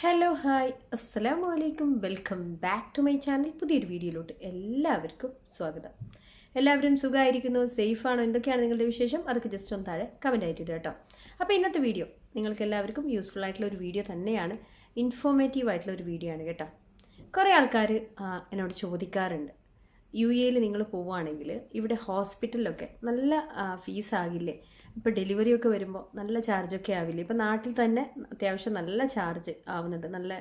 Hello hi അസ്സലാമു വലൈക്കും welcome back to my channel പുതിയൊരു വീഡിയോയിലോട്ട് എല്ലാവർക്കും സ്വാഗതം. എല്ലാവരും സുഖമായിരിക്കുന്നു സേഫാണോ? എന്തൊക്കെയാണ് നിങ്ങളുടെ വിശേഷം? അതൊക്കെ ജസ്റ്റ് ഒന്ന് താഴെ കമന്റ് ആയിട്ട് കേട്ടോ. അപ്പോൾ ഇന്നത്തെ വീഡിയോ നിങ്ങൾക്ക് എല്ലാവർക്കും യൂസ്ഫുൾ ആയിട്ടുള്ള ഒരു വീഡിയോ തന്നെയാണ്. ഇൻഫോർമേറ്റീവ് ആയിട്ടുള്ള ഒരു വീഡിയോ ആണ് കേട്ടോ. കുറേ ആൾക്കാർ എന്നോട് ചോദിക്കാറുണ്ട്. യു എയിൽ നിങ്ങൾ പോവുകയാണെങ്കിൽ ഇവിടെ ഹോസ്പിറ്റലിലൊക്കെ നല്ല ഫീസ് ആകില്ലേ? ഇപ്പോൾ ഡെലിവറി ഒക്കെ വരുമ്പോൾ നല്ല ചാർജൊക്കെ ആവില്ല? ഇപ്പോൾ നാട്ടിൽ തന്നെ അത്യാവശ്യം നല്ല ചാർജ് ആവുന്നുണ്ട്. നല്ല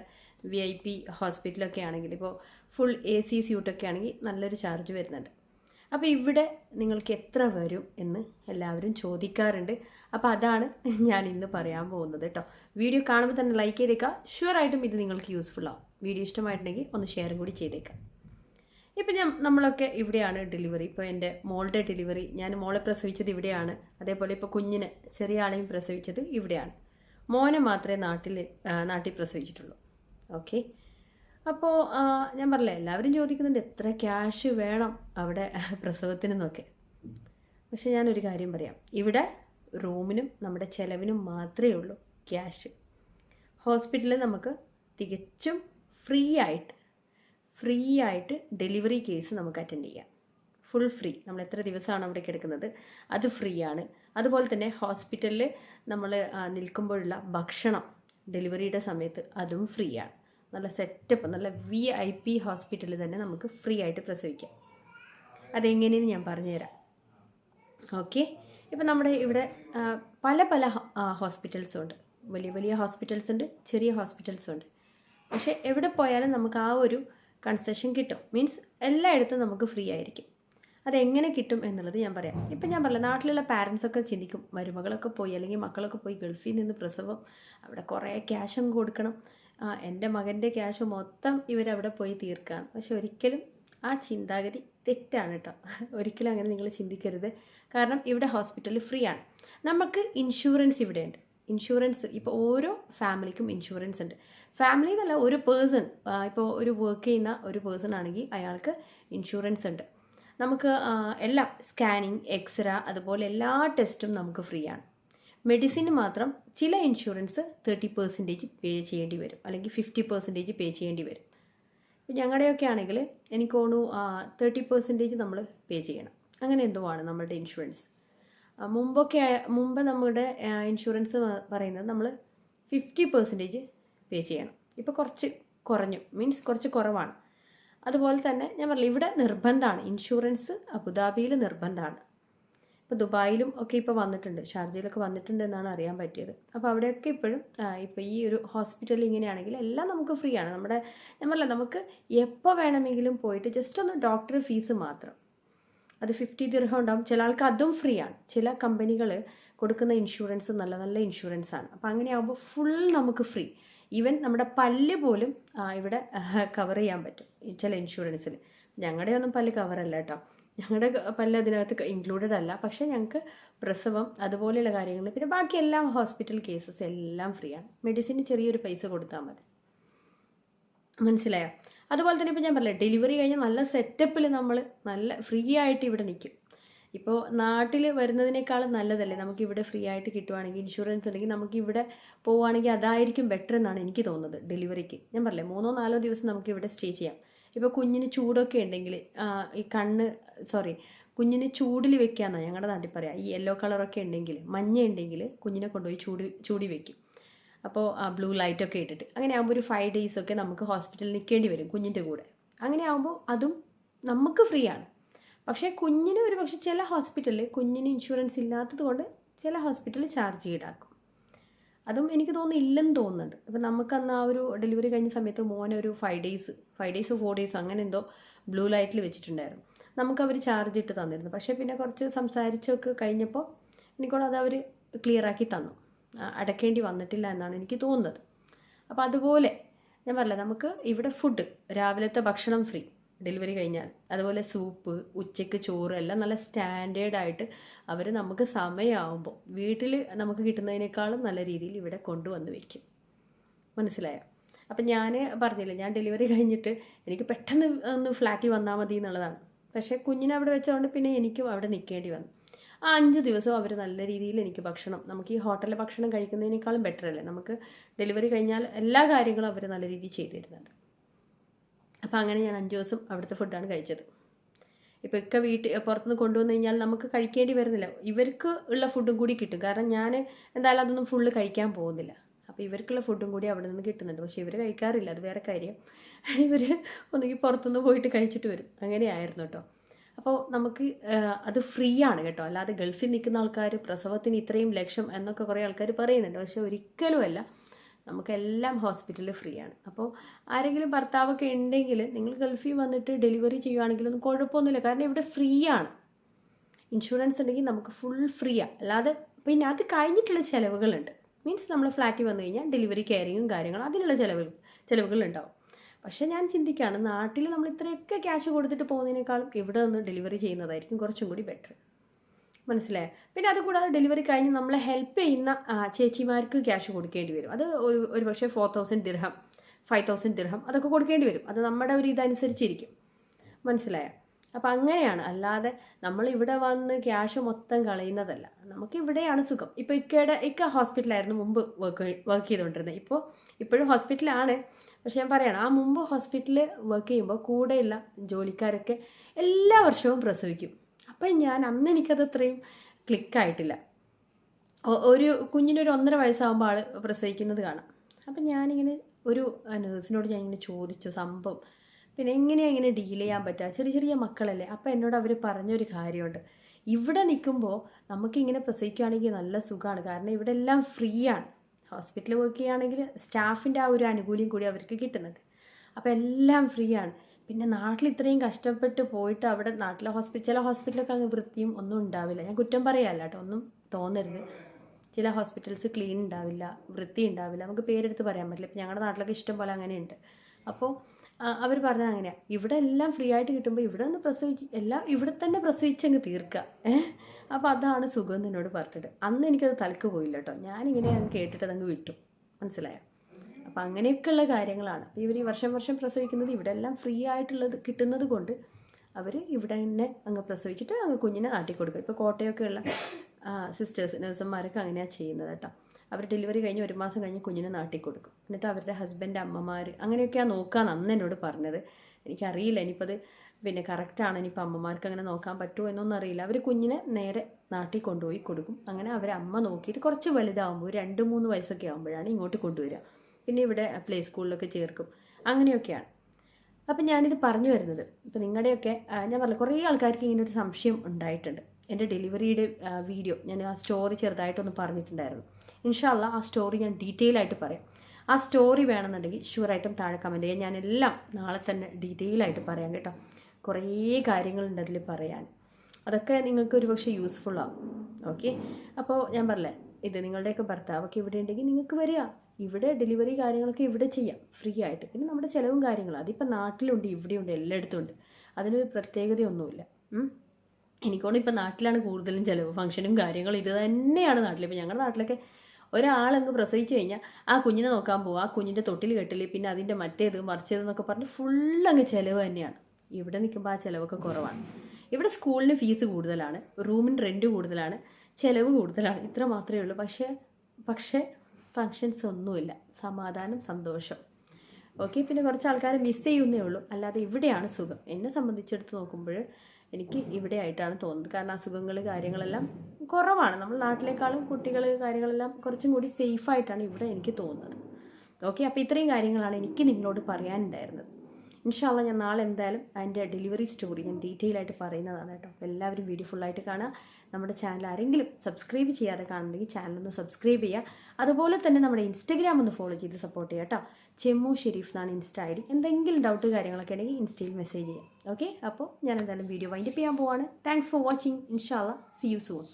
വി ഐ പി ഹോസ്പിറ്റലൊക്കെ ആണെങ്കിൽ ഇപ്പോൾ ഫുൾ എ സി സ്യൂട്ടൊക്കെ ആണെങ്കിൽ നല്ലൊരു ചാർജ് വരുന്നുണ്ട്. അപ്പോൾ ഇവിടെ നിങ്ങൾക്ക് എത്ര വരും എന്ന് എല്ലാവരും ചോദിക്കാറുണ്ട്. അപ്പോൾ അതാണ് ഞാൻ ഇന്ന് പറയാൻ പോകുന്നത് കേട്ടോ വീഡിയോ കാണുമ്പോൾ തന്നെ ലൈക്ക് ചെയ്തേക്കാം. ഷുവറായിട്ടും ഇത് നിങ്ങൾക്ക് യൂസ്ഫുൾ ആവും. വീഡിയോ ഇഷ്ടമായിട്ടുണ്ടെങ്കിൽ ഒന്ന് ഷെയറും കൂടി ചെയ്തേക്കാം. ഇപ്പം ഞാൻ നമ്മളൊക്കെ ഇവിടെയാണ് ഡെലിവറി ഇപ്പോൾ എന്റെ മോളുടെ ഡെലിവറി ഞാൻ മോളെ പ്രസവിച്ചത് ഇവിടെയാണ്. അതേപോലെ ഇപ്പോൾ കുഞ്ഞിന് ചെറിയ ആളെയും പ്രസവിച്ചത് ഇവിടെയാണ്. മോനെ മാത്രമേ നാട്ടിൽ നാട്ടിൽ പ്രസവിച്ചിട്ടുള്ളൂ. ഓക്കെ അപ്പോൾ ഞാൻ പറയില്ല എല്ലാവരും ചോദിക്കുന്നുണ്ട് എത്ര ക്യാഷ് വേണം അവിടെ പ്രസവത്തിനെന്നൊക്കെ പക്ഷെ ഞാനൊരു കാര്യം പറയാം. ഇവിടെ റൂമിനും നമ്മുടെ ചിലവിനും മാത്രമേ ഉള്ളൂ ക്യാഷ് ഹോസ്പിറ്റലിൽ നമുക്ക് തികച്ചും ഫ്രീ ആയിട്ട് ഫ്രീ ആയിട്ട് ഡെലിവറി കേസ് നമുക്ക് അറ്റൻഡ് ചെയ്യാം. ഫുൾ ഫ്രീ നമ്മൾ എത്ര ദിവസമാണ് അവിടേക്ക് എടുക്കുന്നത് അത് ഫ്രീ ആണ് അതുപോലെ തന്നെ ഹോസ്പിറ്റലിൽ നമ്മൾ നിൽക്കുമ്പോഴുള്ള ഭക്ഷണം ഡെലിവറിയുടെ സമയത്ത് അതും ഫ്രീ ആണ് നല്ല സെറ്റപ്പ് നല്ല വി ഐ പി ഹോസ്പിറ്റലിൽ തന്നെ നമുക്ക് ഫ്രീ ആയിട്ട് പ്രസവിക്കാം. അതെങ്ങനെയെന്ന് ഞാൻ പറഞ്ഞുതരാം. ഓക്കെ ഇപ്പം നമ്മുടെ ഇവിടെ പല പല ഹോസ്പിറ്റൽസും ഉണ്ട്. വലിയ വലിയ ഹോസ്പിറ്റൽസ് ഉണ്ട് ചെറിയ ഹോസ്പിറ്റൽസും ഉണ്ട്. പക്ഷേ എവിടെ പോയാലും നമുക്ക് ആ ഒരു കൺസെഷൻ കിട്ടും. മീൻസ് എല്ലായിടത്തും നമുക്ക് ഫ്രീ ആയിരിക്കും. അതെങ്ങനെ കിട്ടും എന്നുള്ളത് ഞാൻ പറയാം. ഇപ്പം ഞാൻ പറയാം നാട്ടിലുള്ള പാരൻസൊക്കെ ചിന്തിക്കും. മരുമകളൊക്കെ പോയി അല്ലെങ്കിൽ മക്കളൊക്കെ പോയി ഗൾഫിൽ നിന്ന് പ്രസവം അവിടെ കുറേ ക്യാഷും കൊടുക്കണം. എന്റെ മകന്റെ ക്യാഷ് മൊത്തം ഇവരവിടെ പോയി തീർക്കാം പക്ഷെ ഒരിക്കലും ആ ചിന്താഗതി തെറ്റാണ് കേട്ടോ ഒരിക്കലും അങ്ങനെ നിങ്ങൾ ചിന്തിക്കരുത്. കാരണം ഇവിടെ ഹോസ്പിറ്റൽ ഫ്രീ ആണ്. നമുക്ക് ഇൻഷുറൻസ് ഇവിടെ ഉണ്ട് ഇൻഷുറൻസ് ഇപ്പോൾ ഓരോ ഫാമിലിക്കും ഇൻഷുറൻസ് ഉണ്ട്. ഫാമിലി എന്നല്ല ഒരു പേഴ്സൺ ഇപ്പോൾ ഒരു വർക്ക് ചെയ്യുന്ന ഒരു പേഴ്സൺ ആണെങ്കിൽ അയാൾക്ക് ഇൻഷുറൻസ് ഉണ്ട്. നമുക്ക് എല്ലാം സ്കാനിങ് എക്സ്റേ അതുപോലെ എല്ലാ ടെസ്റ്റും നമുക്ക് ഫ്രീ ആണ്. മെഡിസിന് മാത്രം ചില ഇൻഷുറൻസ് തേർട്ടി പെർസെന്റേജ് പേ ചെയ്യേണ്ടി വരും അല്ലെങ്കിൽ ഫിഫ്റ്റി പെർസെന്റേജ് പേ ചെയ്യേണ്ടി വരും. ഇപ്പം ഞങ്ങളുടെയൊക്കെ ആണെങ്കിൽ എനിക്ക് തോന്നുന്നു തേർട്ടി പെർസെന്റേജ് നമ്മൾ പേ ചെയ്യണം. അങ്ങനെ എന്തോ ആണ് നമ്മളുടെ ഇൻഷുറൻസ്. മുമ്പൊക്കെ മുമ്പ് നമ്മുടെ ഇൻഷുറൻസ് പറയുന്നത് നമ്മൾ ഫിഫ്റ്റി പെർസെന്റേജ് പേ ചെയ്യണം. ഇപ്പോൾ കുറച്ച് കുറഞ്ഞു. മീൻസ് കുറച്ച് കുറവാണ്. അതുപോലെ തന്നെ ഞാൻ പറഞ്ഞു ഇവിടെ നിർബന്ധമാണ്. ഇൻഷുറൻസ് അബുദാബിയിൽ നിർബന്ധമാണ്. ഇപ്പോൾ ദുബായിലും ഒക്കെ ഇപ്പോൾ വന്നിട്ടുണ്ട്. ഷാർജയിലൊക്കെ വന്നിട്ടുണ്ട് എന്നാണ് അറിയാൻ പറ്റിയത്. അപ്പോൾ അവിടെയൊക്കെ ഇപ്പോഴും ഇപ്പോൾ ഈ ഒരു ഹോസ്പിറ്റൽ ഇങ്ങനെയാണെങ്കിൽ എല്ലാം നമുക്ക് ഫ്രീ ആണ്. നമ്മുടെ ഞാൻ പറഞ്ഞില്ല നമുക്ക് എപ്പോൾ വേണമെങ്കിലും പോയിട്ട് ജസ്റ്റ് ഒന്ന് ഡോക്ടർ ഫീസ് മാത്രം. അത് ഫിഫ്റ്റി ദിർഹം ഉണ്ടാവും. ചില ആൾക്ക് അതും ഫ്രീ ആണ്. ചില കമ്പനികൾ കൊടുക്കുന്ന ഇൻഷുറൻസ് നല്ല നല്ല ഇൻഷുറൻസ് ആണ്. അപ്പോൾ അങ്ങനെയാകുമ്പോൾ ഫുൾ നമുക്ക് ഫ്രീ ഈവൻ നമ്മുടെ പല്ല് പോലും ഇവിടെ കവർ ചെയ്യാൻ പറ്റും. ചില ഇൻഷുറൻസിൽ ഞങ്ങളുടെ ഒന്നും പല്ല് കവറല്ല കേട്ടോ. ഞങ്ങളുടെ പല്ല് അതിനകത്ത് ഇൻക്ലൂഡഡ് അല്ല. പക്ഷേ ഞങ്ങൾക്ക് പ്രസവം അതുപോലെയുള്ള കാര്യങ്ങൾ പിന്നെ ബാക്കി എല്ലാം ഹോസ്പിറ്റൽ കേസസ് എല്ലാം ഫ്രീ ആണ്. മെഡിസിന് ചെറിയൊരു പൈസ കൊടുത്താൽ മതി. മനസ്സിലായോ? അതുപോലെ തന്നെ ഇപ്പോൾ ഞാൻ പറഞ്ഞില്ലേ ഡെലിവറി കഴിഞ്ഞ് നല്ല സെറ്റപ്പിൽ നമ്മൾ നല്ല ഫ്രീ ആയിട്ട് ഇവിടെ നിൽക്കും ഇപ്പോൾ നാട്ടിൽ വരുന്നതിനേക്കാളും നല്ലതല്ലേ നമുക്ക് ഇവിടെ ഫ്രീ ആയിട്ട് കിട്ടുവാണെങ്കിൽ ഇൻഷുറൻസ് ഉണ്ടെങ്കിൽ നമുക്ക് ഇവിടെ പോവുകയാണെങ്കിൽ അതായിരിക്കും ബെറ്റർ എന്നാണ് എനിക്ക് തോന്നുന്നത് ഡെലിവറിക്ക് ഞാൻ പറഞ്ഞില്ലേ മൂന്നോ നാലോ ദിവസം നമുക്ക് ഇവിടെ സ്റ്റേ ചെയ്യാം. ഇപ്പോൾ കുഞ്ഞിന് ചൂടൊക്കെ ഉണ്ടെങ്കിൽ ഈ കണ്ണ് സോറി കുഞ്ഞിന് ചൂടിൽ വെക്കാമെന്നാണ് ഞങ്ങളുടെ നാട്ടിൽ പറയാം. ഈ യെല്ലോ കളറൊക്കെ ഉണ്ടെങ്കിൽ മഞ്ഞ ഉണ്ടെങ്കിൽ കുഞ്ഞിനെ കൊണ്ടുപോയി ചൂടി ചൂടി വെക്കും. അപ്പോൾ ബ്ലൂ ലൈറ്റൊക്കെ ഇട്ടിട്ട്. അങ്ങനെ ആകുമ്പോൾ ഒരു ഫൈവ് ഡേയ്സ് ഒക്കെ നമുക്ക് ഹോസ്പിറ്റലിൽ നിൽക്കേണ്ടി വരും കുഞ്ഞിന്റെ കൂടെ. അങ്ങനെ ആകുമ്പോൾ അതും നമുക്ക് ഫ്രീ ആണ്. പക്ഷേ കുഞ്ഞിന് ഒരു പക്ഷേ ചില ഹോസ്പിറ്റലിൽ കുഞ്ഞിന് ഇൻഷുറൻസ് ഇല്ലാത്തത് കൊണ്ട് ചില ഹോസ്പിറ്റലിൽ ചാർജ് ഈടാക്കും. അതും എനിക്ക് തോന്നുന്നു ഇല്ലെന്ന് തോന്നുന്നുണ്ട്. അപ്പോൾ നമുക്കന്ന് ആ ഒരു ഡെലിവറി കഴിഞ്ഞ സമയത്ത് മോനെ ഒരു five days five days four days അങ്ങനെ എന്തോ ബ്ലൂ ലൈറ്റിൽ വെച്ചിട്ടുണ്ടായിരുന്നു. നമുക്ക് അവർ ചാർജ് ഇട്ട് തന്നിരുന്നു. പക്ഷേ പിന്നെ കുറച്ച് സംസാരിച്ചൊക്കെ കഴിഞ്ഞപ്പോൾ എനിക്കോളത് അവർ ക്ലിയർ ആക്കി തന്നു. ആ, അടയ്ക്കേണ്ടി വന്നിട്ടില്ല എന്നാണ് എനിക്ക് തോന്നുന്നത്. അപ്പോൾ അതുപോലെ ഞാൻ പറഞ്ഞില്ല നമുക്ക് ഇവിടെ ഫുഡ് രാവിലത്തെ ഭക്ഷണം ഫ്രീ ഡെലിവറി കഴിഞ്ഞാൽ. അതുപോലെ സൂപ്പ് ഉച്ചയ്ക്ക് ചോറ് എല്ലാം നല്ല സ്റ്റാൻഡേർഡായിട്ട് അവർ നമുക്ക് സമയമാകുമ്പോൾ വീട്ടിൽ നമുക്ക് കിട്ടുന്നതിനേക്കാളും നല്ല രീതിയിൽ ഇവിടെ കൊണ്ടുവന്ന് വയ്ക്കും മനസ്സിലായോ? അപ്പം ഞാൻ പറഞ്ഞില്ല ഞാൻ ഡെലിവറി കഴിഞ്ഞിട്ട് എനിക്ക് പെട്ടെന്ന് ഒന്ന് ഫ്ലാറ്റിൽ വന്നാൽ മതി എന്നുള്ളതാണ്. പക്ഷേ കുഞ്ഞിനെ അവിടെ വെച്ചതുകൊണ്ട് പിന്നെ എനിക്കും അവിടെ നിൽക്കേണ്ടി വന്നു. ആ അഞ്ച് ദിവസവും അവർ നല്ല രീതിയിൽ എനിക്ക് ഭക്ഷണം നമുക്ക് ഈ ഹോട്ടലിലെ ഭക്ഷണം കഴിക്കുന്നതിനേക്കാളും ബെറ്റർ അല്ലേ? നമുക്ക് ഡെലിവറി കഴിഞ്ഞാൽ എല്ലാ കാര്യങ്ങളും അവർ നല്ല രീതിയിൽ ചെയ്തു തരുന്നുണ്ട്. അപ്പോൾ അങ്ങനെ ഞാൻ അഞ്ച് ദിവസം അവിടുത്തെ ഫുഡാണ് കഴിച്ചത്. ഇപ്പോൾ ഒക്കെ വീട്ടിൽ പുറത്തുനിന്ന് കൊണ്ടുവന്നു കഴിഞ്ഞാൽ നമുക്ക് കഴിക്കേണ്ടി വരുന്നില്ല. ഇവർക്ക് ഉള്ള ഫുഡും കൂടി കിട്ടും. കാരണം ഞാൻ എന്തായാലും അതൊന്നും ഫുള്ള് കഴിക്കാൻ പോകുന്നില്ല. അപ്പോൾ ഇവർക്കുള്ള ഫുഡും കൂടി അവിടെ നിന്ന് കിട്ടുന്നുണ്ട്. പക്ഷേ ഇവർ കഴിക്കാറില്ല. അത് വേറെ കാര്യം. ഇവർ ഒന്നുകിൽ പുറത്തുനിന്ന് പോയിട്ട് കഴിച്ചിട്ട് വരും. അങ്ങനെയായിരുന്നു കേട്ടോ. അപ്പോൾ നമുക്ക് അത് ഫ്രീ ആണ് കേട്ടോ. അല്ലാതെ ഗൾഫിൽ നിൽക്കുന്ന ആൾക്കാർ പ്രസവത്തിന് ഇത്രയും ലക്ഷം എന്നൊക്കെ കുറേ ആൾക്കാർ പറയുന്നുണ്ട്. പക്ഷേ ഒരിക്കലുമല്ല നമുക്കെല്ലാം ഹോസ്പിറ്റലിൽ ഫ്രീ ആണ് അപ്പോൾ ആരെങ്കിലും ഭർത്താവൊക്കെ ഉണ്ടെങ്കിൽ നിങ്ങൾ ഗൾഫിൽ വന്നിട്ട് ഡെലിവറി ചെയ്യുവാണെങ്കിലൊന്നും കുഴപ്പമൊന്നുമില്ല. കാരണം ഇവിടെ ഫ്രീ ആണ് ഇൻഷുറൻസ് ഉണ്ടെങ്കിൽ നമുക്ക് ഫുൾ ഫ്രീ ആണ് അല്ലാതെ പിന്നെ അത് കഴിഞ്ഞിട്ടുള്ള ചിലവുകളുണ്ട്. മീൻസ് നമ്മൾ ഫ്ലാറ്റിൽ വന്നു കഴിഞ്ഞാൽ ഡെലിവറി കെയറിങ്ങും കാര്യങ്ങളും അതിനുള്ള ചിലവുകൾ ചിലവുകളുണ്ടാവും. പക്ഷേ ഞാൻ ചിന്തിക്കുകയാണ് നാട്ടിൽ നമ്മൾ ഇത്രയൊക്കെ ക്യാഷ് കൊടുത്തിട്ട് പോകുന്നതിനേക്കാളും ഇവിടെ നിന്ന് ഡെലിവറി ചെയ്യുന്നതായിരിക്കും കുറച്ചും കൂടി ബെറ്റർ മനസ്സിലായോ? പിന്നെ അതുകൂടാതെ ഡെലിവറി കഴിഞ്ഞ് നമ്മളെ ഹെൽപ്പ് ചെയ്യുന്ന ചേച്ചിമാർക്ക് ക്യാഷ് കൊടുക്കേണ്ടി വരും. അത് ഒരു ഒരു പക്ഷേ four thousand dirham five thousand dirham അതൊക്കെ കൊടുക്കേണ്ടി വരും. അത് നമ്മുടെ ഒരു ഇതനുസരിച്ചിരിക്കും. മനസ്സിലായോ? അപ്പം അങ്ങനെയാണ്. അല്ലാതെ നമ്മൾ ഇവിടെ വന്ന് ക്യാഷ് മൊത്തം കളയുന്നതല്ല. നമുക്ക് ഇവിടെയാണ് സുഖം. ഇപ്പോൾ ഇക്കയുടെ ഇക്ക ഹോസ്പിറ്റലായിരുന്നു മുമ്പ് വർക്ക് വർക്ക് ചെയ്തുകൊണ്ടിരുന്നത് ഇപ്പോൾ ഇപ്പോഴും ഹോസ്പിറ്റലാണ് പക്ഷെ ഞാൻ പറയണം ആ മുമ്പ് ഹോസ്പിറ്റലിൽ വർക്ക് ചെയ്യുമ്പോൾ കൂടെയുള്ള ജോലിക്കാരൊക്കെ എല്ലാ വർഷവും പ്രസവിക്കും. അപ്പം ഞാൻ അന്ന് എനിക്കത് അത്രയും ക്ലിക്കായിട്ടില്ല ഒരു കുഞ്ഞിനൊരു ഒന്നര വയസ്സാകുമ്പോൾ ആൾ പ്രസവിക്കുന്നത് കാണാം. അപ്പം ഞാനിങ്ങനെ ഒരു നേഴ്സിനോട് ഞാൻ ഇങ്ങനെ ചോദിച്ചു സംഭവം. പിന്നെ എങ്ങനെയാണ് ഇങ്ങനെ ഡീൽ ചെയ്യാൻ പറ്റുക? ചെറിയ ചെറിയ മക്കളല്ലേ? അപ്പോൾ എന്നോട് അവർ പറഞ്ഞൊരു കാര്യമുണ്ട്. ഇവിടെ നിൽക്കുമ്പോൾ നമുക്കിങ്ങനെ പ്രസവിക്കുകയാണെങ്കിൽ നല്ല സുഖമാണ് കാരണം ഇവിടെ എല്ലാം ഫ്രീ ആണ് ഹോസ്പിറ്റലിൽ വർക്ക് ചെയ്യുകയാണെങ്കിൽ സ്റ്റാഫിന്റെ ആ ഒരു ആനുകൂല്യം കൂടി അവർക്ക് കിട്ടുന്നുണ്ട്. അപ്പോൾ എല്ലാം ഫ്രീ ആണ് പിന്നെ നാട്ടിൽ ഇത്രയും കഷ്ടപ്പെട്ട് പോയിട്ട് അവിടെ നാട്ടിലെ ഹോസ്പിറ്റൽ ചില ഹോസ്പിറ്റലൊക്കെ അങ്ങ് വൃത്തിയും ഒന്നും ഉണ്ടാവില്ല. ഞാൻ കുറ്റം പറയാമല്ലോ കേട്ടോ. ഒന്നും തോന്നരുത്. ചില ഹോസ്പിറ്റൽസ് ക്ലീൻ ഉണ്ടാവില്ല വൃത്തി ഉണ്ടാവില്ല. നമുക്ക് പേരെടുത്ത് പറയാൻ പറ്റില്ല. ഇപ്പം ഞങ്ങളുടെ നാട്ടിലൊക്കെ ഇഷ്ടം പോലെ അങ്ങനെയുണ്ട്. അപ്പോൾ അവർ പറഞ്ഞത് അങ്ങനെയാണ് ഇവിടെ എല്ലാം ഫ്രീ ആയിട്ട് കിട്ടുമ്പോൾ ഇവിടെ ഒന്ന് പ്രസവിച്ച് എല്ലാം ഇവിടെ തന്നെ പ്രസവിച്ചങ്ങ് തീർക്കുക ഏഹ് അപ്പോൾ അതാണ് സുഖം എന്ന് എന്നോട് പറഞ്ഞിട്ട് അന്ന് എനിക്കത് തലക്ക് പോയില്ല കേട്ടോ ഞാനിങ്ങനെ അത് കേട്ടിട്ട് അതങ്ങ് വിട്ടു. മനസ്സിലായോ? അപ്പം അങ്ങനെയൊക്കെയുള്ള കാര്യങ്ങളാണ്. ഇവർ ഈ വർഷം വർഷം പ്രസവിക്കുന്നത് ഇവിടെ എല്ലാം ഫ്രീ ആയിട്ടുള്ളത് കിട്ടുന്നത് കൊണ്ട് അവർ ഇവിടെ തന്നെ അങ്ങ് പ്രസവിച്ചിട്ട് അങ്ങ് കുഞ്ഞിനെ നാട്ടിക്കൊടുക്കുക ഇപ്പോൾ കോട്ടയൊക്കെയുള്ള സിസ്റ്റേഴ്സ് നഴ്സുമാരൊക്കെ അങ്ങനെയാണ് ചെയ്യുന്നത് കേട്ടോ അവർ ഡെലിവറി കഴിഞ്ഞ് ഒരു മാസം കഴിഞ്ഞ് കുഞ്ഞിനെ നാട്ടിൽ കൊടുക്കും. എന്നിട്ട് അവരുടെ ഹസ്ബൻഡ് അമ്മമാർ അങ്ങനെയൊക്കെയാണ് നോക്കാൻ അന്ന് എന്നോട് പറഞ്ഞത്. എനിക്കറിയില്ല ഇനിയിപ്പോൾ അത് പിന്നെ കറക്റ്റാണ് ഇനിയിപ്പോൾ അമ്മമാർക്ക് അങ്ങനെ നോക്കാൻ പറ്റുമോ എന്നൊന്നും അറിയില്ല. അവർ കുഞ്ഞിനെ നേരെ നാട്ടിൽ കൊണ്ടുപോയി കൊടുക്കും. അങ്ങനെ അവർ അമ്മ നോക്കിയിട്ട് കുറച്ച് വലുതാകുമ്പോൾ രണ്ട് മൂന്ന് വയസ്സൊക്കെ ആകുമ്പോഴാണ് ഇങ്ങോട്ട് കൊണ്ടുവരിക. പിന്നെ ഇവിടെ പ്ലേ സ്കൂളിലൊക്കെ ചേർക്കും. അങ്ങനെയൊക്കെയാണ്. അപ്പം ഞാനിത് പറഞ്ഞു വരുന്നത്. ഇപ്പം നിങ്ങളുടെയൊക്കെ ഞാൻ പറഞ്ഞു കുറേ ആൾക്കാർക്ക് ഇങ്ങനെ ഒരു സംശയം ഉണ്ടായിട്ടുണ്ട്. എന്റെ ഡെലിവറിയുടെ വീഡിയോ ഞാൻ ആ സ്റ്റോറി ചെറുതായിട്ടൊന്ന് പറഞ്ഞിട്ടുണ്ടായിരുന്നു. ഇൻഷാല്ല ആ സ്റ്റോറി ഞാൻ ഡീറ്റെയിൽ ആയിട്ട് പറയാം. ആ സ്റ്റോറി വേണമെന്നുണ്ടെങ്കിൽ ഷുവറായിട്ടും താഴെ കമന്റ് ചെയ്യാം. ഞാനെല്ലാം നാളെ തന്നെ ഡീറ്റെയിൽ ആയിട്ട് പറയാം കേട്ടോ. കുറേ കാര്യങ്ങളുണ്ട് അതിൽ പറയാൻ. അതൊക്കെ നിങ്ങൾക്ക് ഒരു പക്ഷേ യൂസ്ഫുൾ ആവും ഓക്കെ അപ്പോൾ ഞാൻ പറഞ്ഞേ ഇത് നിങ്ങളുടെയൊക്കെ ഭർത്താവൊക്കെ ഇവിടെ ഉണ്ടെങ്കിൽ നിങ്ങൾക്ക് വരിക. ഇവിടെ ഡെലിവറി കാര്യങ്ങളൊക്കെ ഇവിടെ ചെയ്യാം. ഫ്രീ ആയിട്ട്. പിന്നെ നമ്മുടെ ചിലവും കാര്യങ്ങളും. അതിപ്പോൾ നാട്ടിലുണ്ട് ഇവിടെയുണ്ട് എല്ലായിടത്തും ഉണ്ട്. അതിനൊരു പ്രത്യേകതയൊന്നുമില്ല. എനിക്കോണം ഇപ്പോൾ നാട്ടിലാണ് കൂടുതലും ചിലവ്. ഫംഗ്ഷനും കാര്യങ്ങളും ഇത് തന്നെയാണ് നാട്ടിൽ ഇപ്പോൾ ഞങ്ങളുടെ നാട്ടിലൊക്കെ ഒരാളങ്ങ് പ്രസവിച്ചു കഴിഞ്ഞാൽ ആ കുഞ്ഞിനെ നോക്കാൻ പോകും ആ കുഞ്ഞിന്റെ തൊട്ടിൽ കെട്ടിൽ പിന്നെ അതിന്റെ മറ്റേത് മറിച്ചത് എന്നൊക്കെ പറഞ്ഞ് ഫുള്ളങ്ങ് ചിലവ് തന്നെയാണ്. ഇവിടെ നിൽക്കുമ്പോൾ ആ ചിലവൊക്കെ കുറവാണ്. ഇവിടെ സ്കൂളിന് ഫീസ് കൂടുതലാണ് റൂമിന് റെന്റ് കൂടുതലാണ് ചിലവ് കൂടുതലാണ് ഇത്ര മാത്രമേ ഉള്ളൂ. പക്ഷേ പക്ഷേ ഫങ്ഷൻസ് ഒന്നുമില്ല. സമാധാനം സന്തോഷം. ഓക്കെ പിന്നെ കുറച്ച് ആൾക്കാരെ മിസ് ചെയ്യുന്നേ ഉള്ളൂ. അല്ലാതെ ഇവിടെയാണ് സുഖം. എന്നെ സംബന്ധിച്ചെടുത്ത് നോക്കുമ്പോൾ എനിക്ക് ഇവിടെ ആയിട്ടാണ് തോന്നുന്നത്. കാരണം അസുഖങ്ങൾ കാര്യങ്ങളെല്ലാം കുറവാണ്. നമ്മൾ നാട്ടിലേക്കാളും കുട്ടികൾ കാര്യങ്ങളെല്ലാം കുറച്ചും കൂടി സേഫായിട്ടാണ് ഇവിടെ എനിക്ക് തോന്നുന്നത്. ഓക്കെ അപ്പോൾ ഇത്രയും കാര്യങ്ങളാണ് എനിക്ക് നിങ്ങളോട് പറയാനുണ്ടായിരുന്നത്. ഇൻഷാല്ല ഞാൻ നാളെ എന്തായാലും അതിന്റെ ഡെലിവറി സ്റ്റോറി ഞാൻ ഡീറ്റെയിൽ ആയിട്ട് പറയുന്നതാണ് കേട്ടോ. എല്ലാവരും വീഡിയോ ഫുള്ളായിട്ട് കാണുക. നമ്മുടെ ചാനൽ ആരെങ്കിലും സബ്സ്ക്രൈബ് ചെയ്യാതെ കാണുന്നുണ്ടെങ്കിൽ ചാനൽ ഒന്ന് സബ്സ്ക്രൈബ് ചെയ്യുക. അതുപോലെ തന്നെ നമ്മുടെ ഇൻസ്റ്റഗ്രാം ഒന്ന് ഫോളോ ചെയ്ത് സപ്പോർട്ട് ചെയ്യുക കേട്ടോ. ചെമ്മു ഷെരീഫ് എന്നാണ് ഇൻസ്റ്റ ഐ ഡി. എന്തെങ്കിലും ഡൗട്ട് കാര്യങ്ങളൊക്കെ ഉണ്ടെങ്കിൽ ഇൻസ്റ്റയിൽ മെസ്സേജ് ചെയ്യാം. ഓക്കെ അപ്പോൾ ഞാൻ എന്തായാലും വീഡിയോ വൈൻഡപ്പ് ചെയ്യാൻ പോവാണ്. താങ്ക്സ് ഫോർ വാച്ചിങ് ഇൻഷാല്ല സി യു സൂൺ